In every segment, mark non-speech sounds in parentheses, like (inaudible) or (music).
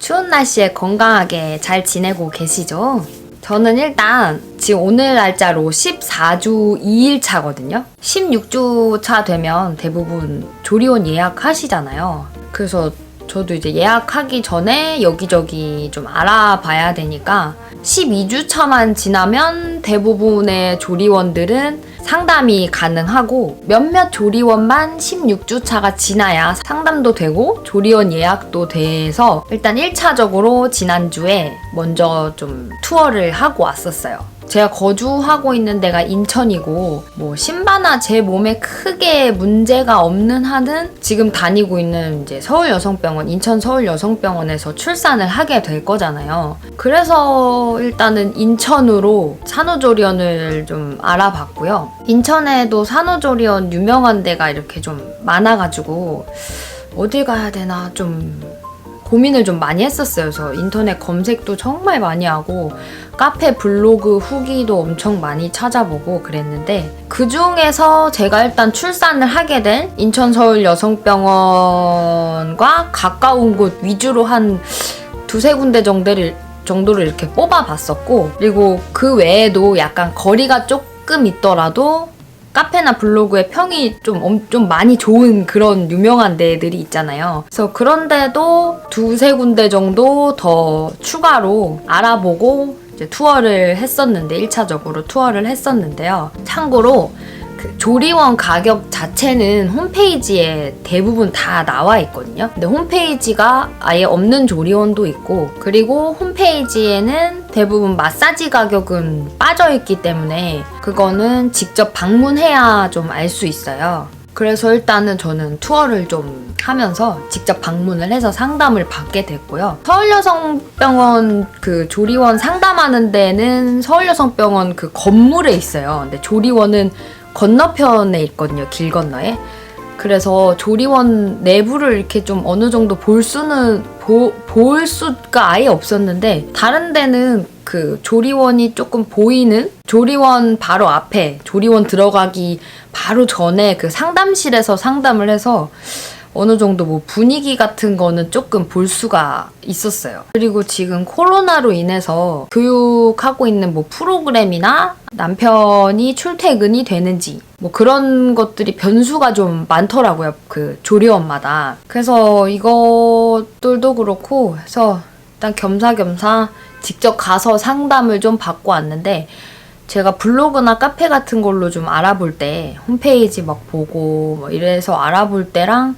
추운 날씨에 건강하게 잘 지내고 계시죠? 저는 일단 지금 오늘 날짜로 14주 2일 차거든요. 16주 차 되면 대부분 조리원 예약하시잖아요. 그래서 저도 이제 예약하기 전에 여기저기 좀 알아봐야 되니까 12주 차만 지나면 대부분의 조리원들은 상담이 가능하고 몇몇 조리원만 16주 차가 지나야 상담도 되고 조리원 예약도 돼서 일단 1차적으로 지난주에 먼저 좀 투어를 하고 왔었어요. 제가 거주하고 있는 데가 인천이고 뭐 신바나 제 몸에 크게 문제가 없는 한은 지금 다니고 있는 이제 서울 여성병원 인천 서울 여성병원에서 출산을 하게 될 거잖아요. 그래서 일단은 인천으로 산후조리원을 좀 알아봤고요. 인천에도 산후조리원 유명한 데가 이렇게 좀 많아가지고 어디 가야 되나 좀 고민을 좀 많이 했었어요. 그래서 인터넷 검색도 정말 많이 하고 카페 블로그 후기도 엄청 많이 찾아보고 그랬는데 그 중에서 제가 일단 출산을 하게 된 인천 서울 여성병원과 가까운 곳 위주로 한 두세 군데 정도를 정도를 이렇게 뽑아봤었고 그리고 그 외에도 약간 거리가 조금 있더라도 카페나 블로그에 평이 좀, 엄- 좀 많이 좋은 그런 유명한 데들이 있잖아요. 그래서 그런데도 두세 군데 정도 더 추가로 알아보고 투어를 했었는데, 1차적으로 투어를 했었는데요. 참고로 그 조리원 가격 자체는 홈페이지에 대부분 다 나와 있거든요. 근데 홈페이지가 아예 없는 조리원도 있고, 그리고 홈페이지에는 대부분 마사지 가격은 빠져 있기 때문에 그거는 직접 방문해야 좀 알 수 있어요. 그래서 일단은 저는 투어를 좀 하면서 직접 방문을 해서 상담을 받게 됐고요. 서울여성병원 그 조리원 상담하는 데는 서울여성병원 그 건물에 있어요. 근데 조리원은 건너편에 있거든요. 길 건너에. 그래서 조리원 내부를 이렇게 좀 어느 정도 볼 수는 보, 볼 수가 아예 없었는데 다른 데는 그 조리원이 조금 보이는 조리원 바로 앞에 조리원 들어가기 바로 전에 그 상담실에서 상담을 해서 어느 정도 뭐 분위기 같은 거는 조금 볼 수가 있었어요. 그리고 지금 코로나로 인해서 교육하고 있는 뭐 프로그램이나 남편이 출퇴근이 되는지 뭐 그런 것들이 변수가 좀 많더라고요. 그 조리원마다. 그래서 이것들도 그렇고 해서 일단 겸사겸사 직접 가서 상담을 좀 받고 왔는데 제가 블로그나 카페 같은 걸로 좀 알아볼 때 홈페이지 막 보고 뭐 이래서 알아볼 때랑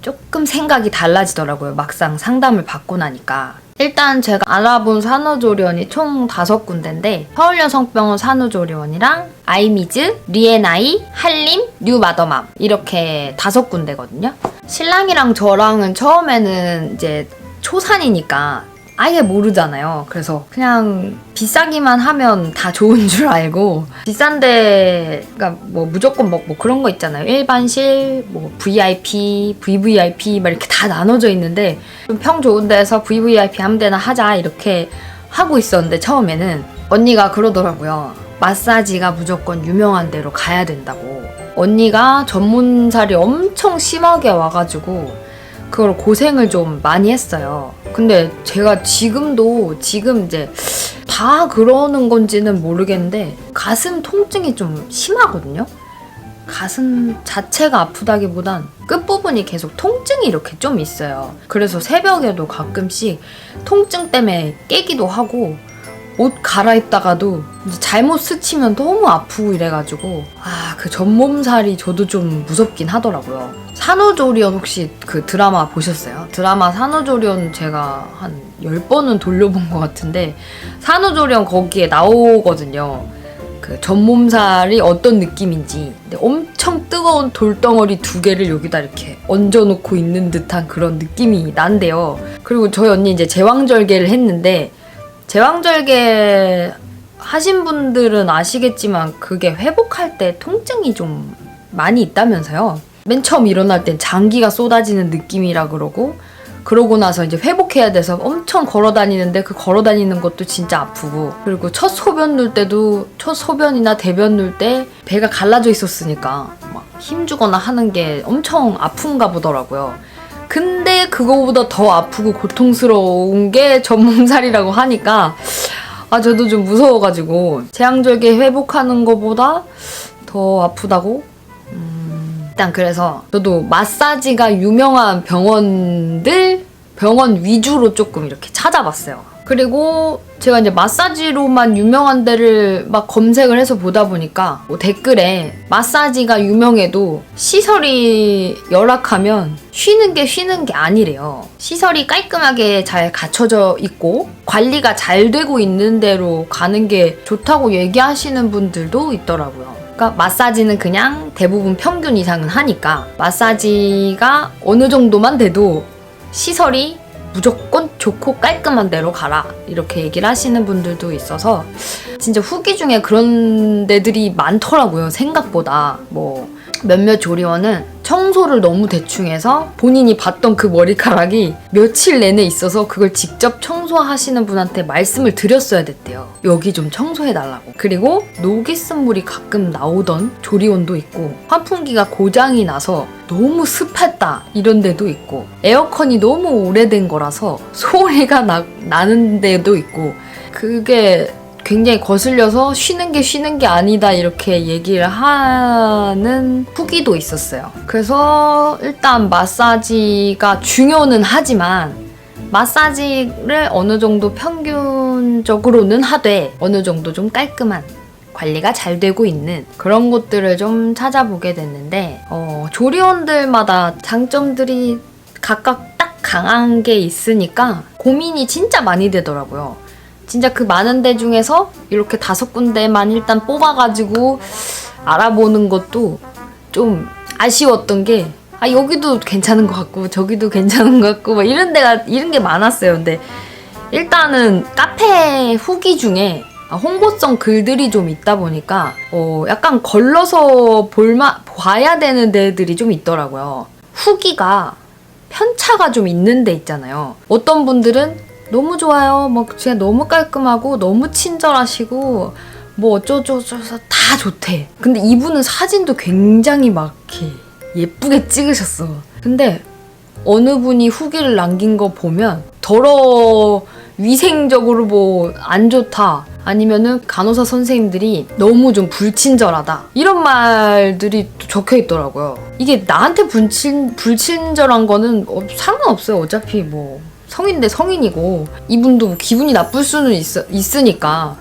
조금 생각이 달라지더라고요. 막상 상담을 받고 나니까. 일단 제가 알아본 산후조리원이 총 다섯 군데인데 서울여성병원 산후조리원이랑 아이미즈, 리에나이, 한림, 뉴마더맘 이렇게 다섯 군데거든요. 신랑이랑 저랑은 처음에는 이제 초산이니까 아예 모르잖아요. 그래서 그냥 비싸기만 하면 다 좋은 줄 알고 비싼데 그러니까 뭐 무조건 뭐, 뭐 그런 거 있잖아요. 일반실, 뭐 VIP, VVIP 막 이렇게 다 나눠져 있는데 좀 평 좋은 데서 VVIP 아무 데나 하자 이렇게 하고 있었는데 처음에는 언니가 그러더라고요. 마사지가 무조건 유명한 데로 가야 된다고. 언니가 전문살이 엄청 심하게 와가지고 그걸 고생을 좀 많이 했어요. 근데 제가 지금도 지금 이제 다 그러는 건지는 모르겠는데 가슴 통증이 좀 심하거든요. 가슴 자체가 아프다기보단 끝부분이 계속 통증이 이렇게 좀 있어요. 그래서 새벽에도 가끔씩 통증 때문에 깨기도 하고 옷 갈아입다가도 잘못 스치면 너무 아프고 이래가지고 아 그 전몸살이 저도 좀 무섭긴 하더라고요. 산후조리원 혹시 그 드라마 보셨어요? 드라마 산후조리원 제가 한 10번은 돌려본 것 같은데 산후조리원 거기에 나오거든요. 그 전몸살이 어떤 느낌인지 엄청 뜨거운 돌덩어리 두 개를 여기다 이렇게 얹어놓고 있는 듯한 그런 느낌이 난대요. 그리고 저희 언니 이제 제왕절개를 했는데 제왕절개 하신 분들은 아시겠지만 그게 회복할 때 통증이 좀 많이 있다면서요. 맨 처음 일어날 땐 장기가 쏟아지는 느낌이라 그러고 그러고 나서 이제 회복해야 돼서 엄청 걸어 다니는데 그 걸어 다니는 것도 진짜 아프고 그리고 첫 소변 눌 때도 첫 소변이나 대변 눌때 배가 갈라져 있었으니까 막 힘주거나 하는 게 엄청 아픈가 보더라고요. 근데 그거보다 더 아프고 고통스러운 게 전몸살이라고 하니까 아 저도 좀 무서워가지고 재앙절개 회복하는 것보다 더 아프다고? 음, 일단 그래서 저도 마사지가 유명한 병원들 병원 위주로 조금 이렇게 찾아봤어요. 그리고 제가 이제 마사지로만 유명한 데를 막 검색을 해서 보다 보니까 뭐 댓글에 마사지가 유명해도 시설이 열악하면 쉬는 게 쉬는 게 아니래요. 시설이 깔끔하게 잘 갖춰져 있고 관리가 잘 되고 있는 데로 가는 게 좋다고 얘기하시는 분들도 있더라고요. 그러니까 마사지는 그냥 대부분 평균 이상은 하니까 마사지가 어느 정도만 돼도 시설이 무조건 좋고 깔끔한 데로 가라. 이렇게 얘기를 하시는 분들도 있어서 진짜 후기 중에 그런 데들이 많더라고요 생각보다. 뭐 몇몇 조리원은 청소를 너무 대충 해서 본인이 봤던 그 머리카락이 며칠 내내 있어서 그걸 직접 청소하시는 분한테 말씀을 드렸어야 됐대요. 여기 좀 청소해 달라고. 그리고 녹이 쓴 물이 가끔 나오던 조리원도 있고 환풍기가 고장이 나서 너무 습했다 이런 데도 있고 에어컨이 너무 오래된 거라서 소리가 나, 나는 데도 있고 그게 굉장히 거슬려서 쉬는 게 쉬는 게 아니다 이렇게 얘기를 하는 후기도 있었어요. 그래서 일단 마사지가 중요는 하지만 마사지를 어느 정도 평균적으로는 하되 어느 정도 좀 깔끔한 관리가 잘 되고 있는 그런 곳들을 좀 찾아보게 됐는데 어, 조리원들마다 장점들이 각각 딱 강한 게 있으니까 고민이 진짜 많이 되더라고요. 진짜 그 많은 데 중에서 이렇게 다섯 군데만 일단 뽑아가지고 알아보는 것도 좀 아쉬웠던 게 아, 여기도 괜찮은 것 같고, 저기도 괜찮은 것 같고, 막 이런 데가, 이런 게 많았어요. 근데 일단은 카페 후기 중에 홍보성 글들이 좀 있다 보니까, 어, 약간 걸러서 볼마, 봐야 되는 데들이 좀 있더라고요. 후기가 편차가 좀 있는 데 있잖아요. 어떤 분들은 너무 좋아요. 뭐 진짜 너무 깔끔하고 너무 친절하시고 뭐 어쩌고저쩌고 다 좋대. 근데 이분은 사진도 굉장히 막 예쁘게 찍으셨어. 근데 어느 분이 후기를 남긴 거 보면 더러 위생적으로 뭐 안 좋다. 아니면은 간호사 선생님들이 너무 좀 불친절하다. 이런 말들이 또 적혀 있더라고요. 이게 나한테 불친, 불친절한 거는 어, 상관없어요. 어차피 뭐 성인 대 성인이고 이분도 기분이 나쁠 수는 있, 있으니까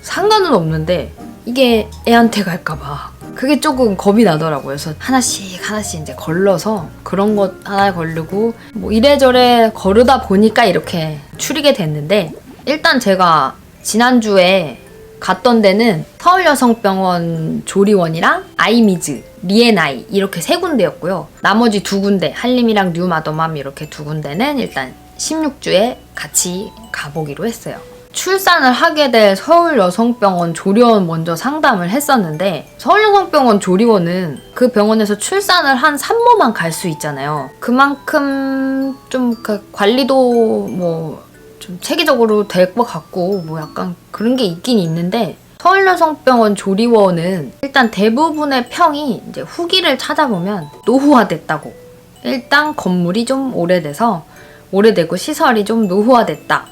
상관은 없는데 이게 애한테 갈까봐 그게 조금 겁이 나더라고요. 그래서 하나씩 하나씩 이제 걸러서 그런 것 하나 걸르고 뭐 이래저래 거르다 보니까 이렇게 추리게 됐는데 일단 제가 지난주에 갔던 데는 서울여성병원 조리원이랑 아이미즈, 리에나이 이렇게 세 군데였고요. 나머지 두 군데 한림이랑 뉴마더맘 이렇게 두 군데는 일단 16주에 같이 가보기로 했어요. 출산을 하게 될 서울여성병원 조리원 먼저 상담을 했었는데 서울여성병원 조리원은 그 병원에서 출산을 한 산모만 갈 수 있잖아요. 그만큼 좀 그 관리도 뭐 좀 체계적으로 될 것 같고 뭐 약간 그런 게 있긴 있는데 서울여성병원 조리원은 일단 대부분의 평이 이제 후기를 찾아보면 노후화됐다고 일단 건물이 좀 오래돼서 오래되고 시설이 좀 노후화됐다.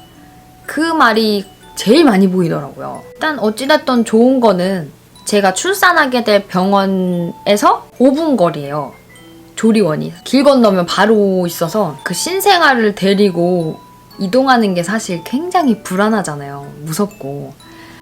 그 말이 제일 많이 보이더라고요. 일단 어찌됐든 좋은 거는 제가 출산하게 될 병원에서 5분 거리예요. 조리원이. 길 건너면 바로 있어서 그 신생아를 데리고 이동하는 게 사실 굉장히 불안하잖아요. 무섭고.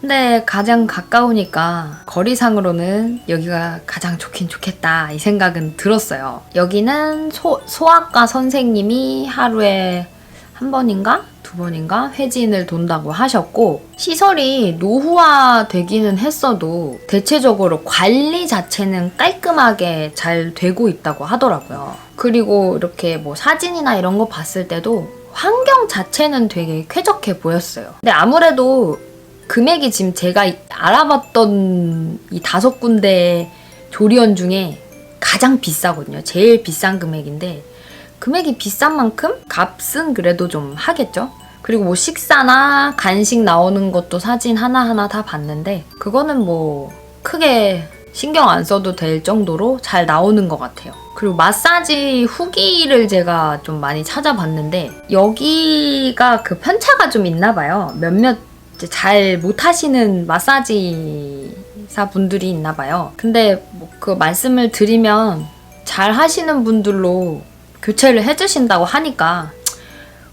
근데 가장 가까우니까 거리상으로는 여기가 가장 좋긴 좋겠다 이 생각은 들었어요. 여기는 소, 소아과 선생님이 하루에 한 번인가 두 번인가 회진을 돈다고 하셨고 시설이 노후화 되기는 했어도 대체적으로 관리 자체는 깔끔하게 잘 되고 있다고 하더라고요. 그리고 이렇게 뭐 사진이나 이런 거 봤을 때도 환경 자체는 되게 쾌적해 보였어요. 근데 아무래도 금액이 지금 제가 알아봤던 이 다섯 군데 조리원 중에 가장 비싸거든요. 제일 비싼 금액인데 금액이 비싼 만큼 값은 그래도 좀 하겠죠. 그리고 뭐 식사나 간식 나오는 것도 사진 하나하나 다 봤는데 그거는 뭐 크게 신경 안 써도 될 정도로 잘 나오는 것 같아요. 그리고 마사지 후기를 제가 좀 많이 찾아봤는데 여기가 그 편차가 좀 있나 봐요. 몇몇 이제 잘 못하시는 마사지사 분들이 있나 봐요. 근데 뭐 그 말씀을 드리면 잘 하시는 분들로 교체를 해주신다고 하니까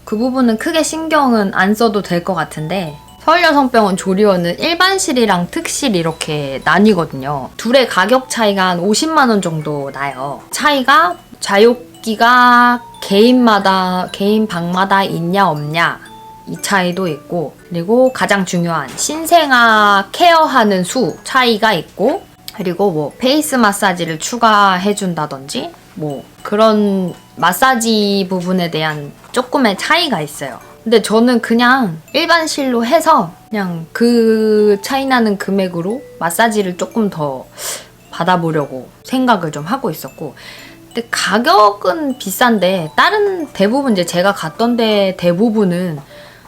그 부분은 크게 신경은 안 써도 될 것 같은데 서울여성병원 조리원은 일반실이랑 특실 이렇게 나뉘거든요. 둘의 가격 차이가 한 50만 원 정도 나요. 차이가 자욕기가 개인마다 개인 방마다 있냐 없냐 이 차이도 있고 그리고 가장 중요한 신생아 케어하는 수 차이가 있고 그리고 뭐 페이스 마사지를 추가해 준다든지 뭐 그런 마사지 부분에 대한 조금의 차이가 있어요. 근데 저는 그냥 일반 실로 해서 그냥 그 차이 나는 금액으로 마사지를 조금 더 받아보려고 생각을 좀 하고 있었고 근데 가격은 비싼데 다른 대부분 이제 제가 갔던 데 대부분은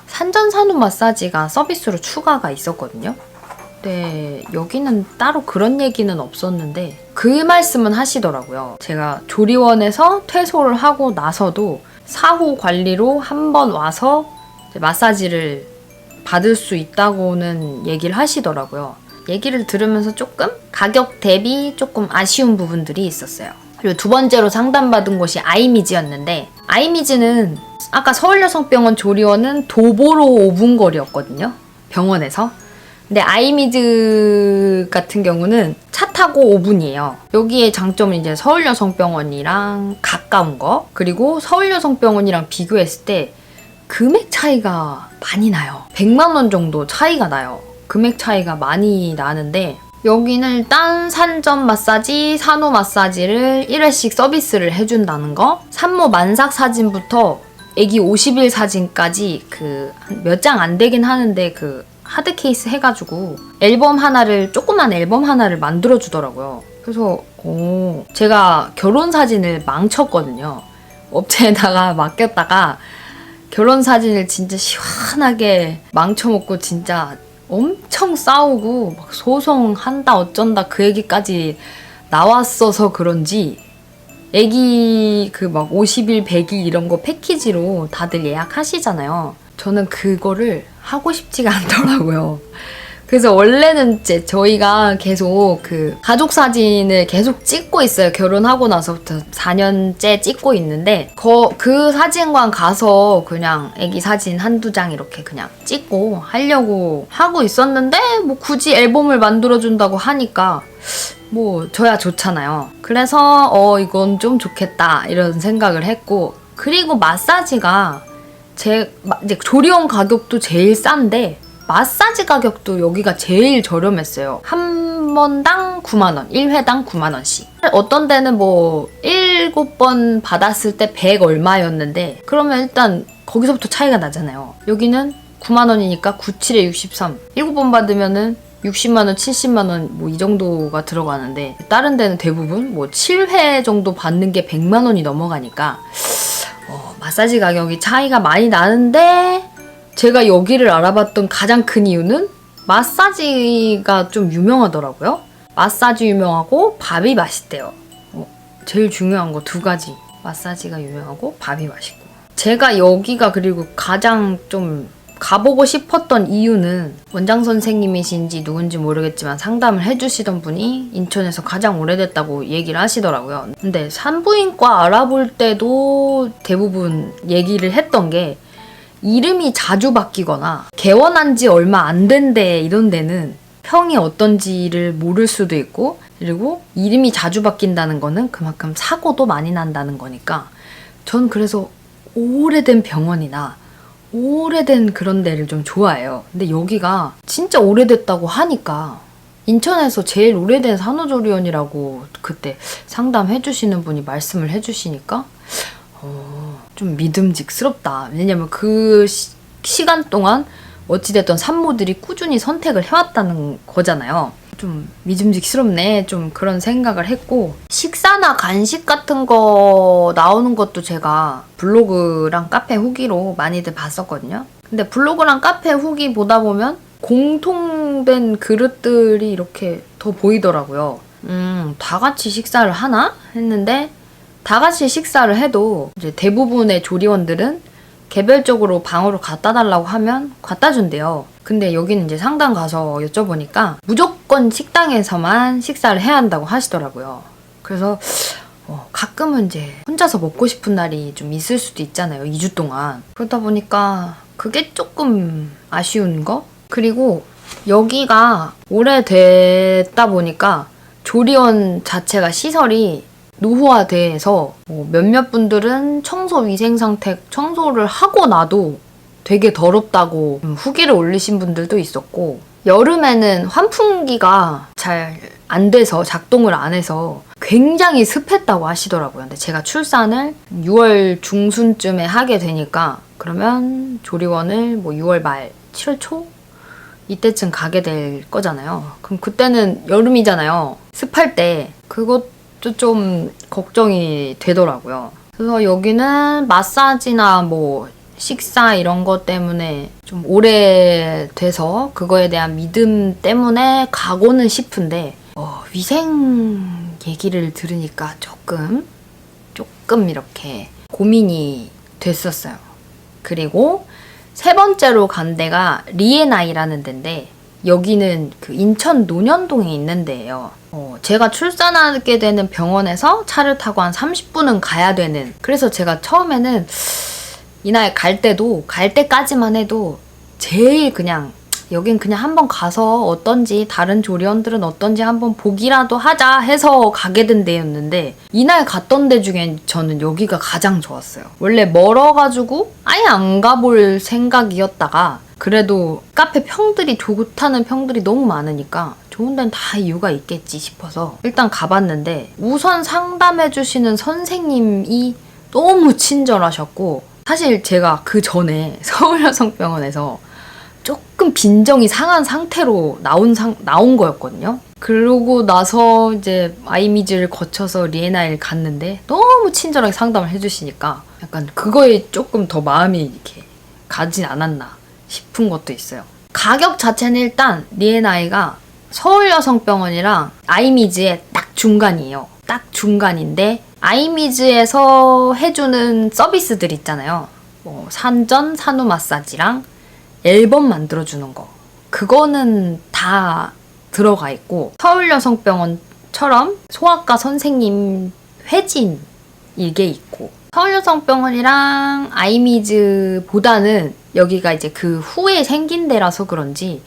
산전산후 마사지가 서비스로 추가가 있었거든요. 네, 여기는 따로 그런 얘기는 없었는데 그 말씀은 하시더라고요. 제가 조리원에서 퇴소를 하고 나서도 사후 관리로 한 번 와서 마사지를 받을 수 있다고는 얘기를 하시더라고요. 얘기를 들으면서 조금 가격 대비 조금 아쉬운 부분들이 있었어요. 그리고 두 번째로 상담받은 곳이 아이미즈였는데 아이미즈는 아까 서울여성병원 조리원은 도보로 5분 거리였거든요. 병원에서. 근데 아이미즈 같은 경우는 차 타고 5분이에요. 여기에 장점은 이제 서울여성병원이랑 가까운 거 그리고 서울여성병원이랑 비교했을 때 금액 차이가 많이 나요. 100만 원 정도 차이가 나요. 금액 차이가 많이 나는데 여기는 일단 산전 마사지, 산후 마사지를 1회씩 서비스를 해준다는 거 산모 만삭 사진부터 애기 50일 사진까지 그 몇 장 안 되긴 하는데 그 하드 케이스 해가지고 앨범 하나를 조그만 앨범 하나를 만들어 주더라고요. 그래서 오 제가 결혼 사진을 망쳤거든요. 업체에다가 (laughs) 맡겼다가 결혼 사진을 진짜 시원하게 망쳐먹고 진짜 엄청 싸우고 막 소송한다 어쩐다 그 얘기까지 나왔어서 그런지 애기 그 막 50일, 100일 이런 거 패키지로 다들 예약하시잖아요. 저는 그거를 하고 싶지가 (laughs) 않더라고요. 그래서 원래는 이제 저희가 계속 그 가족 사진을 계속 찍고 있어요. 결혼하고 나서부터 4년째 찍고 있는데 거, 그 사진관 가서 그냥 애기 사진 한두 장 이렇게 그냥 찍고 하려고 하고 있었는데 뭐 굳이 앨범을 만들어준다고 하니까 뭐 저야 좋잖아요. 그래서 어 이건 좀 좋겠다 이런 생각을 했고 그리고 마사지가 제 마- 이제 조리원 가격도 제일 싼데 마사지 가격도 여기가 제일 저렴했어요. 한 번당 9만 원, 1회당 9만 원씩. 어떤 데는 뭐 7번 받았을 때 100 얼마였는데 그러면 일단 거기서부터 차이가 나잖아요. 여기는 9만 원이니까 97에 63. 7번 받으면은 60만 원, 70만 원 뭐 이 정도가 들어가는데 다른 데는 대부분 뭐 7회 정도 받는 게 100만 원이 넘어가니까 어, 마사지 가격이 차이가 많이 나는데 제가 여기를 알아봤던 가장 큰 이유는 마사지가 좀 유명하더라고요. 마사지 유명하고 밥이 맛있대요. 어, 제일 중요한 거 두 가지. 마사지가 유명하고 밥이 맛있고. 제가 여기가 그리고 가장 좀 가보고 싶었던 이유는 원장 선생님이신지 누군지 모르겠지만 상담을 해주시던 분이 인천에서 가장 오래됐다고 얘기를 하시더라고요. 근데 산부인과 알아볼 때도 대부분 얘기를 했던 게 이름이 자주 바뀌거나 개원한 지 얼마 안 된 데 이런 데는 평이 어떤지를 모를 수도 있고 그리고 이름이 자주 바뀐다는 거는 그만큼 사고도 많이 난다는 거니까 전 그래서 오래된 병원이나 오래된 그런 데를 좀 좋아해요. 근데 여기가 진짜 오래됐다고 하니까 인천에서 제일 오래된 산후조리원이라고 그때 상담해 주시는 분이 말씀을 해 주시니까 어, 좀 믿음직스럽다. 왜냐면 그 시, 시간 동안 어찌됐던 산모들이 꾸준히 선택을 해왔다는 거잖아요. 좀 믿음직스럽네. 좀 그런 생각을 했고 식사나 간식 같은 거 나오는 것도 제가 블로그랑 카페 후기로 많이들 봤었거든요. 근데 블로그랑 카페 후기 보다 보면 공통된 그릇들이 이렇게 더 보이더라고요. 음, 다 같이 식사를 하나? 했는데 다 같이 식사를 해도 이제 대부분의 조리원들은 개별적으로 방으로 갖다 달라고 하면 갖다 준대요. 근데 여기는 이제 상담 가서 여쭤보니까 무조건 식당에서만 식사를 해야 한다고 하시더라고요. 그래서 어, 가끔은 이제 혼자서 먹고 싶은 날이 좀 있을 수도 있잖아요. 2주 동안. 그러다 보니까 그게 조금 아쉬운 거? 그리고 여기가 오래됐다 보니까 조리원 자체가 시설이 노후화돼서 뭐 몇몇 분들은 청소 위생 상태 청소를 하고 나도 되게 더럽다고 음, 후기를 올리신 분들도 있었고 여름에는 환풍기가 잘 안 돼서 작동을 안 해서 굉장히 습했다고 하시더라고요. 근데 제가 출산을 6월 중순쯤에 하게 되니까 그러면 조리원을 뭐 6월 말 7월 초 이때쯤 가게 될 거잖아요. 그럼 그때는 여름이잖아요. 습할 때 그것도 좀 걱정이 되더라고요. 그래서 여기는 마사지나 뭐 식사 이런 것 때문에 좀 오래돼서 그거에 대한 믿음 때문에 가고는 싶은데 어, 위생 얘기를 들으니까 조금 조금 이렇게 고민이 됐었어요. 그리고 세 번째로 간 데가 리에나이라는 데인데 여기는 그 인천 논현동에 있는 데예요. 어, 제가 출산하게 되는 병원에서 차를 타고 한 30분은 가야 되는. 그래서 제가 처음에는 이날 갈 때도 갈 때까지만 해도 제일 그냥 여긴 그냥 한번 가서 어떤지 다른 조리원들은 어떤지 한번 보기라도 하자 해서 가게 된 데였는데 이날 갔던 데 중엔 저는 여기가 가장 좋았어요. 원래 멀어가지고 아예 안 가볼 생각이었다가 그래도 카페 평들이 좋다는 평들이 너무 많으니까 좋은 데는 다 이유가 있겠지 싶어서 일단 가봤는데 우선 상담해주시는 선생님이 너무 친절하셨고 사실 제가 그 전에 (laughs) 서울여성병원에서 조금 빈정이 상한 상태로 나온 상, 나온 거였거든요. 그러고 나서 이제 아이미즈를 거쳐서 리에나일 갔는데 너무 친절하게 상담을 해주시니까 약간 그거에 조금 더 마음이 이렇게 가진 않았나 싶은 것도 있어요. 가격 자체는 일단 리에나이가 서울여성병원이랑 아이미즈의 딱 중간이에요. 딱 중간인데 아이미즈에서 해주는 서비스들 있잖아요. 뭐 산전 산후 마사지랑 앨범 만들어주는 거. 그거는 다 들어가 있고 서울여성병원처럼 소아과 선생님 회진 이게 있고 서울여성병원이랑 아이미즈보다는 여기가 이제 그 후에 생긴 데라서 그런지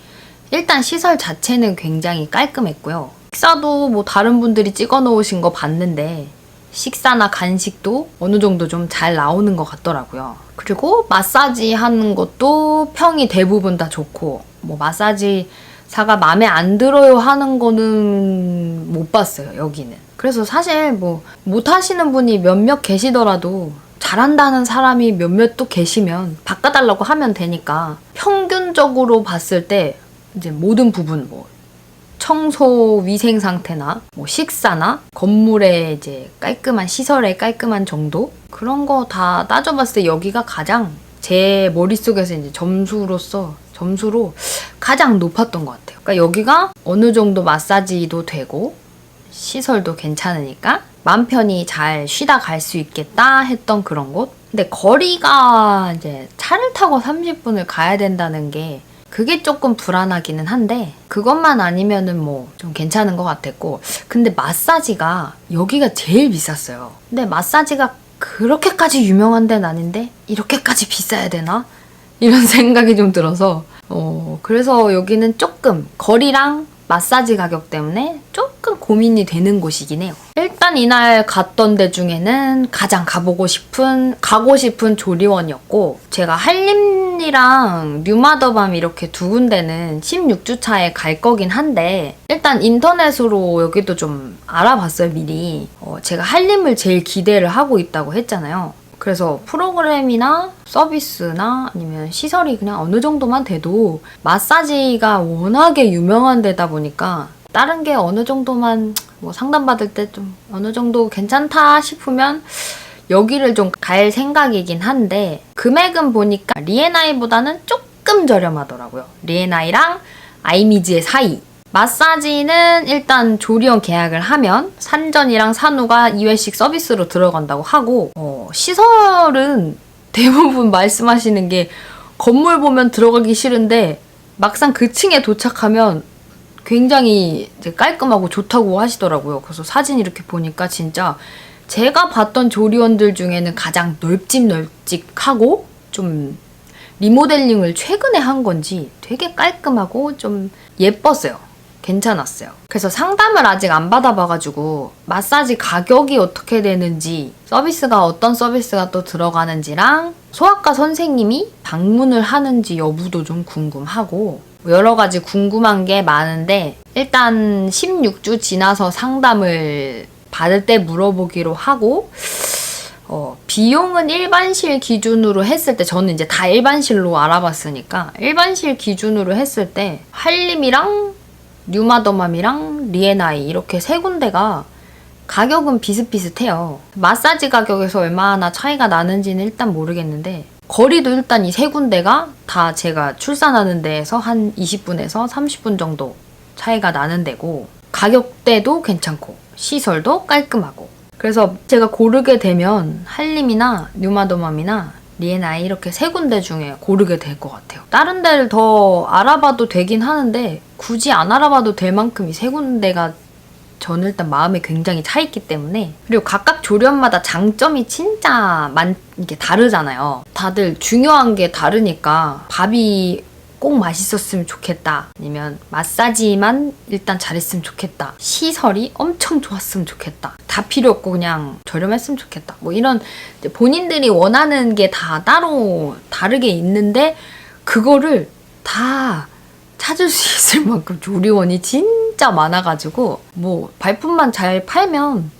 일단 시설 자체는 굉장히 깔끔했고요. 식사도 뭐 다른 분들이 찍어 놓으신 거 봤는데 식사나 간식도 어느 정도 좀 잘 나오는 것 같더라고요. 그리고 마사지 하는 것도 평이 대부분 다 좋고 뭐 마사지 사가 마음에 안 들어요 하는 거는 못 봤어요 여기는. 그래서 사실 뭐 못하시는 분이 몇몇 계시더라도 잘한다는 사람이 몇몇 또 계시면 바꿔달라고 하면 되니까 평균적으로 봤을 때 이제 모든 부분 뭐 청소 위생 상태나 뭐 식사나 건물의 이제 깔끔한 시설의 깔끔한 정도 그런 거 다 따져봤을 때 여기가 가장 제 머릿속에서 이제 점수로서 점수로 가장 높았던 것 같아요. 그러니까 여기가 어느 정도 마사지도 되고 시설도 괜찮으니까 맘 편히 잘 쉬다 갈 수 있겠다 했던 그런 곳. 근데 거리가 이제 차를 타고 30분을 가야 된다는 게 그게 조금 불안하기는 한데 그것만 아니면은 뭐 좀 괜찮은 것 같았고 근데 마사지가 여기가 제일 비쌌어요. 근데 마사지가 그렇게까지 유명한 데는 아닌데 이렇게까지 비싸야 되나? 이런 (laughs) 생각이 좀 들어서 어 그래서 여기는 조금 거리랑 마사지 가격 때문에 조금 고민이 되는 곳이긴 해요. 일단 이날 갔던 데 중에는 가장 가보고 싶은 가고 싶은 조리원이었고 제가 한림리랑 뉴마더밤 이렇게 두 군데는 16주 차에 갈 거긴 한데 일단 인터넷으로 여기도 좀 알아봤어요 미리. 어, 제가 한림을 제일 기대를 하고 있다고 했잖아요. 그래서 프로그램이나 서비스나 아니면 시설이 그냥 어느 정도만 돼도 마사지가 워낙에 유명한 데다 보니까 다른 게 어느 정도만 뭐 상담받을 때 좀 어느 정도 괜찮다 싶으면 여기를 좀 갈 생각이긴 한데 금액은 보니까 리에나이보다는 조금 저렴하더라고요. 리에나이랑 아이미즈의 사이. 마사지는 일단 조리원 계약을 하면 산전이랑 산후가 2회씩 서비스로 들어간다고 하고 어, 시설은 (laughs) 대부분 말씀하시는 게 건물 보면 들어가기 싫은데 막상 그 층에 도착하면 굉장히 깔끔하고 좋다고 하시더라고요. 그래서 사진 이렇게 보니까 진짜 제가 봤던 조리원들 중에는 가장 널찍널찍하고 좀 리모델링을 최근에 한 건지 되게 깔끔하고 좀 예뻤어요. 괜찮았어요. 그래서 상담을 아직 안 받아봐가지고 마사지 가격이 어떻게 되는지 서비스가 어떤 서비스가 또 들어가는지랑 소아과 선생님이 방문을 하는지 여부도 좀 궁금하고 여러 가지 궁금한 게 많은데 일단 16주 지나서 상담을 받을 때 물어보기로 하고 어, 비용은 일반실 기준으로 했을 때 저는 이제 다 일반실로 알아봤으니까 일반실 기준으로 했을 때 한림이랑 뉴마더맘이랑 리에나이 이렇게 세 군데가 가격은 비슷비슷해요. 마사지 가격에서 얼마나 차이가 나는지는 일단 모르겠는데 거리도 일단 이 세 군데가 다 제가 출산하는 데에서 한 20분에서 30분 정도 차이가 나는 데고 가격대도 괜찮고 시설도 깔끔하고 그래서 제가 고르게 되면 한림이나 뉴마더맘이나 리에나이 이렇게 세 군데 중에 고르게 될 것 같아요. 다른 데를 더 알아봐도 되긴 하는데 굳이 안 알아봐도 될 만큼 이 세 군데가 저는 일단 마음에 굉장히 차 있기 때문에 그리고 각각 조련마다 장점이 진짜 많 이게 다르잖아요. 다들 중요한 게 다르니까 밥이 꼭 맛있었으면 좋겠다. 아니면 마사지만 일단 잘했으면 좋겠다. 시설이 엄청 좋았으면 좋겠다. 다 필요 없고 그냥 저렴했으면 좋겠다. 뭐 이런 본인들이 원하는 게 다 따로 다르게 있는데 그거를 다 찾을 수 (laughs) 있을 만큼 조리원이 진짜 많아가지고 뭐 발품만 잘 팔면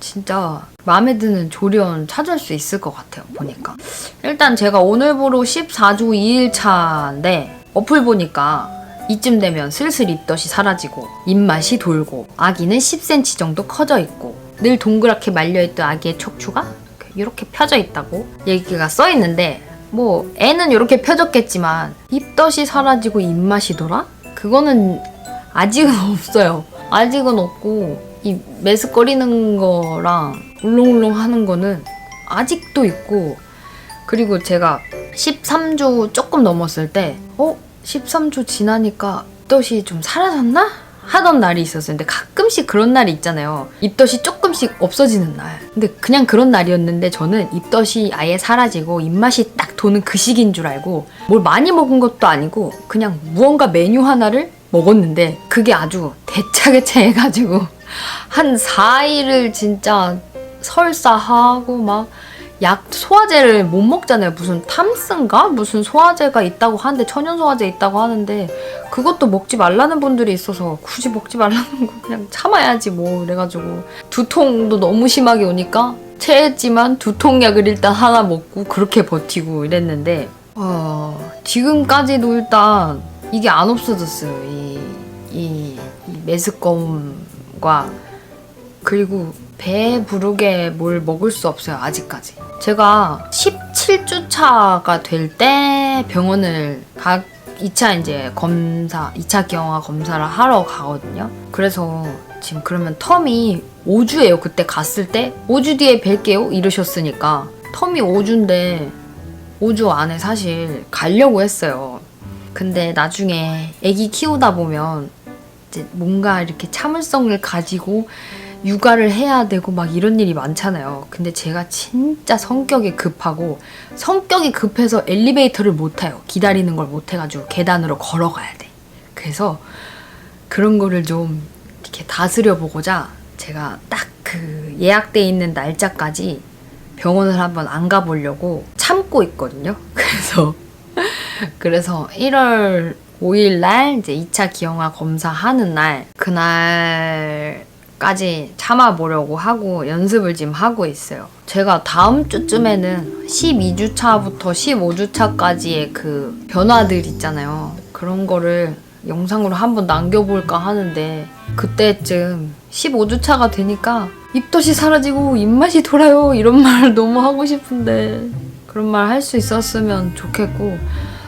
진짜 마음에 드는 조리원 찾을 수 있을 것 같아요 보니까. 일단 제가 오늘부로 14주 2일차인데 어플 보니까 이쯤 되면 슬슬 입덧이 사라지고 입맛이 돌고 아기는 10cm 정도 커져 있고 늘 동그랗게 말려있던 아기의 척추가 이렇게 펴져 있다고 얘기가 써 있는데 뭐 애는 이렇게 펴졌겠지만 입덧이 사라지고 입맛이 돌아? 그거는 아직은 (laughs) 없어요. 아직은 없고 이 메스거리는 거랑 울렁울렁 하는 거는 아직도 있고 그리고 제가 13주 조금 넘었을 때 어? 13주 지나니까 입덧이 좀 사라졌나? 하던 날이 있었는데 가끔씩 그런 날이 있잖아요. 입덧이 조금씩 없어지는 날. 근데 그냥 그런 날이었는데 저는 입덧이 아예 사라지고 입맛이 딱 도는 그 시기인 줄 알고 뭘 많이 먹은 것도 아니고 그냥 무언가 메뉴 하나를 먹었는데 그게 아주 대차게차해가지고 (laughs) 한 4일을 진짜 설사하고 막 약 소화제를 못 먹잖아요. 무슨 탐스인가? 무슨 소화제가 있다고 하는데 천연 소화제 있다고 하는데 그것도 먹지 말라는 분들이 있어서 굳이 먹지 말라는 거 그냥 참아야지 뭐 그래가지고 두통도 너무 심하게 오니까 체했지만 두통약을 일단 하나 먹고 그렇게 버티고 이랬는데 어, 지금까지도 일단 이게 안 없어졌어요. 이, 이, 이 메스꺼움과 그리고 배 부르게 뭘 먹을 수 없어요, 아직까지. 제가 17주 차가 될 때 병원을 가, 2차 이제 검사, 2차 기형아 검사를 하러 가거든요. 그래서 지금 그러면 텀이 5주예요. 그때 갔을 때 5주 뒤에 뵐게요. 이러셨으니까 텀이 5주인데 5주 안에 사실 가려고 했어요. 근데 나중에 아기 키우다 보면 이제 뭔가 이렇게 참을성을 가지고 육아를 해야 되고 막 이런 일이 많잖아요. 근데 제가 진짜 성격이 급하고 성격이 급해서 엘리베이터를 못 타요. 기다리는 걸 못 해가지고 계단으로 걸어가야 돼. 그래서 그런 거를 좀 이렇게 다스려 보고자 제가 딱 그 예약돼 있는 날짜까지 병원을 한번 안 가보려고 참고 있거든요. (laughs) 그래서 그래서 1월 5일 날 이제 2차 기형아 검사하는 날 그날 까지 참아보려고 하고 연습을 지금 하고 있어요. 제가 다음 주쯤에는 12주 차부터 15주 차까지의 그 변화들 있잖아요. 그런 거를 영상으로 한번 남겨볼까 하는데 그때쯤 15주 차가 되니까 입덧이 사라지고 입맛이 돌아요 이런 (laughs) 말 너무 하고 싶은데 그런 말 할 수 있었으면 좋겠고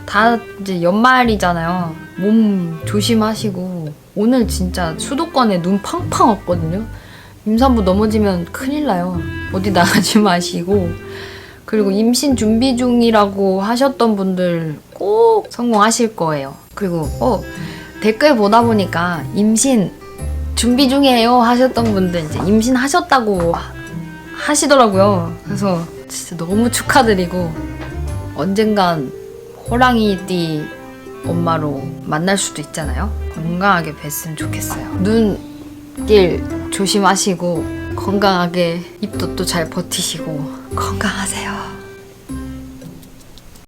다 이제 연말이잖아요. 몸 조심하시고 오늘 진짜 수도권에 눈 팡팡 왔거든요. 임산부 넘어지면 큰일 나요. 어디 나가지 마시고 그리고 임신 준비 중이라고 하셨던 분들 꼭 성공하실 거예요. 그리고 어 댓글 보다 보니까 임신 준비 중이에요 하셨던 분들 이제 임신하셨다고 하- 하시더라고요. 그래서 진짜 너무 축하드리고 언젠간 호랑이띠 엄마로 만날 수도 있잖아요. 건강하게 뵀으면 좋겠어요. 눈길 조심하시고 건강하게 입도 또 잘 버티시고 건강하세요.